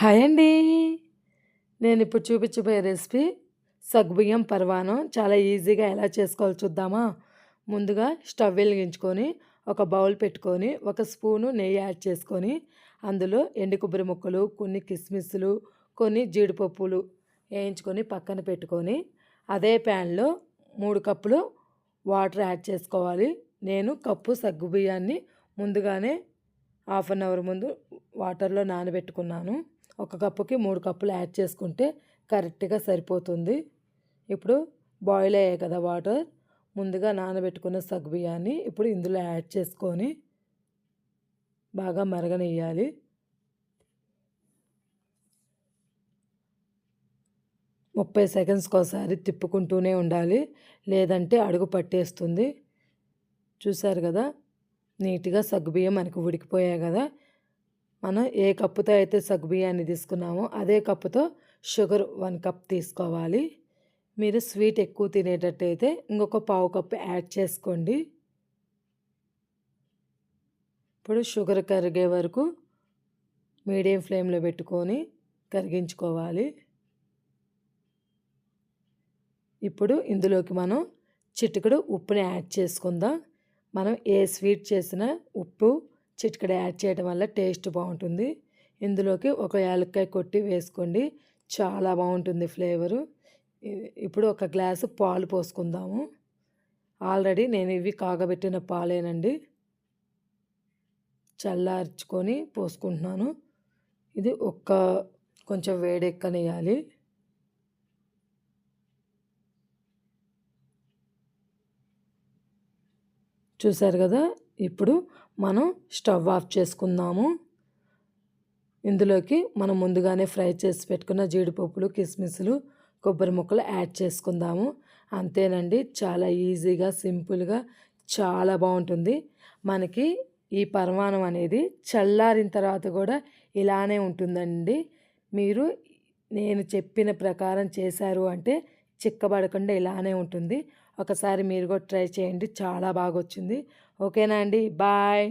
Hi అండి. నేను ఇప్పుడు చూపించబోయే రెసిపీ సగ్గుబియ్యం పరమాన్నం. చాలా ఈజీగా ఎలా చేసుకోవాలో చూద్దామా? ముందుగా స్టవ్ వెలిగించుకొని, ఒక బౌల్ పెట్టుకొని, ఒక స్పూను నెయ్యి యాడ్ చేసుకొని, అందులో ఎండు కొబ్బరి ముక్కలు, కొన్ని కిస్మిస్లు కొన్ని జీడిపప్పులు వేయించుకొని పక్కన పెట్టుకొని, అదే ప్యాన్‌లో మూడు కప్పులు వాటర్ యాడ్ చేసుకోవాలి. నేను కప్పు సగ్గుబియ్యాన్ని ముందుగానే హాఫ్ అన్ అవర్ ముందు వాటర్‌లో నానబెట్టుకున్నాను. ఒక కప్పుకి మూడు కప్పులు యాడ్ చేసుకుంటే కరెక్ట్‌గా సరిపోతుంది. ఇప్పుడు బాయిల్ అయ్యాయి కదా వాటర్. ముందుగా నానబెట్టుకున్న సగ్గుబియ్యాన్ని ఇప్పుడు ఇందులో యాడ్ చేసుకొని బాగా మరగనియ్యాలి. ముప్పై సెకండ్స్‌కోసారి తిప్పుకుంటూనే ఉండాలి. లేదంటే అడుగు పట్టేస్తుంది. చూసారు కదా! నీట్‌గా సగ్గుబియ్యం మనకు ఉడికిపోయాయి కదా! మనం ఏ కప్పుతో అయితే సగ్గుబియ్యాన్ని తీసుకున్నామో అదే కప్పుతో షుగర్ వన్ కప్ తీసుకోవాలి. మీరు స్వీట్ ఎక్కువ తినేటట్టయితే ఇంకొక పావు కప్పు యాడ్ చేసుకోండి. ఇప్పుడు షుగర్ కరిగే వరకు మీడియం ఫ్లేమ్‌లో పెట్టుకొని కరిగించుకోవాలి. ఇప్పుడు ఇందులోకి మనం చిటికడు ఉప్పుని యాడ్ చేసుకుందాం. మనం ఏ స్వీట్ చేసినా ఉప్పు చిటికడ యాడ్ చేయడం వల్ల టేస్ట్ బాగుంటుంది. ఇందులోకి ఒక యాలక్కాయ కొట్టి వేసుకోండి. చాలా బాగుంటుంది ఫ్లేవరు. ఇప్పుడు ఒక గ్లాసు పాలు పోసుకుందాము. ఆల్రెడీ నేను ఇవి కాగబెట్టిన పాలేనండి. చల్లార్చుకొని పోసుకుంటున్నాను. ఇది ఒక్క కొంచెం వేడెక్కనియ్యాలి. చూసారు కదా! ఇప్పుడు మనం స్టవ్ ఆఫ్ చేసుకుందాము. ఇందులోకి మనం ముందుగానే ఫ్రై చేసి పెట్టుకున్న జీడిపప్పులు, కిస్మిస్లు కొబ్బరి ముక్కలు యాడ్ చేసుకుందాము. అంతేనండి. చాలా ఈజీగా, సింపుల్‌గా చాలా బాగుంటుంది. మనకి ఈ పరమాన్నం అనేది చల్లారిన తర్వాత కూడా ఇలానే ఉంటుందండి. మీరు నేను చెప్పిన ప్రకారం చేశారు అంటే చిక్కబడకుండా ఇలానే ఉంటుంది. ఒకసారి మీరు కూడా ట్రై చేయండి. చాలా బాగా వచ్చింది ఓకేనా అండి. బాయ్.